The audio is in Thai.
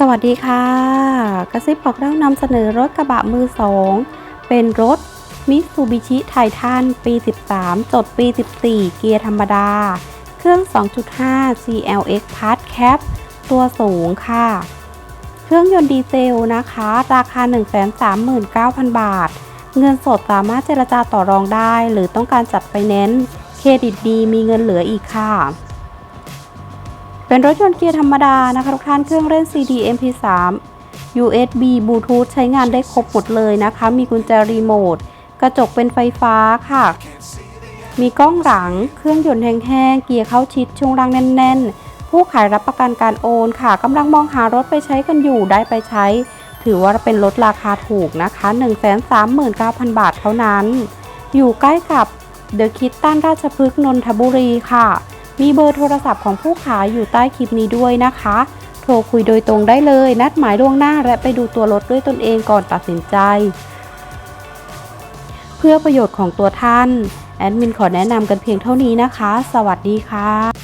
สวัสดีค่ะ กระซิบบอกเล่านำเสนอรถกระบะมือสองเป็นรถมิ t ซูบิชิไททันปี 13 จดปี 14 เกียร์ธรรมดา เครื่อง 2.5 CLX Part Cap ตัวสูงค่ะ เครื่องยนต์ดีเซลนะคะ ราคา 139,000 บาท เงินสดสามารถเจรจาต่อรองได้ หรือต้องการจัดไฟแนนซ์เครดิตดีมีเงินเหลืออีกค่ะ เป็นรถยนต์เกียร์ธรรมดานะคะทุกท่านเครื่องเล่น CD MP3 USB บลูทูธใช้งานได้ครบหมดเลยนะคะ มีกุญแจรีโมท กระจกเป็นไฟฟ้าค่ะ มีกล้องหลัง เครื่องยนต์แห้งๆ เกียร์เข้าชิดช่วงล่างแน่น ๆ ผู้ขายรับประกันการโอนค่ะกำลังมองหารถไปใช้กันอยู่ได้ไปใช้ ถือว่าเป็นรถราคาถูกนะคะ 139,000 บาทเท่านั้น อยู่ใกล้กับเดอะคิดตันราชพฤกษ์นนทบุรีค่ะ มีเบอร์โทรศัพท์ของผู้ขายอยู่ใต้คลิปนี้ด้วยนะคะ โทรคุยโดยตรงได้เลย นัดหมายล่วงหน้าและไปดูตัวรถด้วยตนเองก่อนตัดสินใจ เพื่อประโยชน์ของตัวท่าน แอดมินขอแนะนำกันเพียงเท่านี้นะคะ สวัสดีค่ะ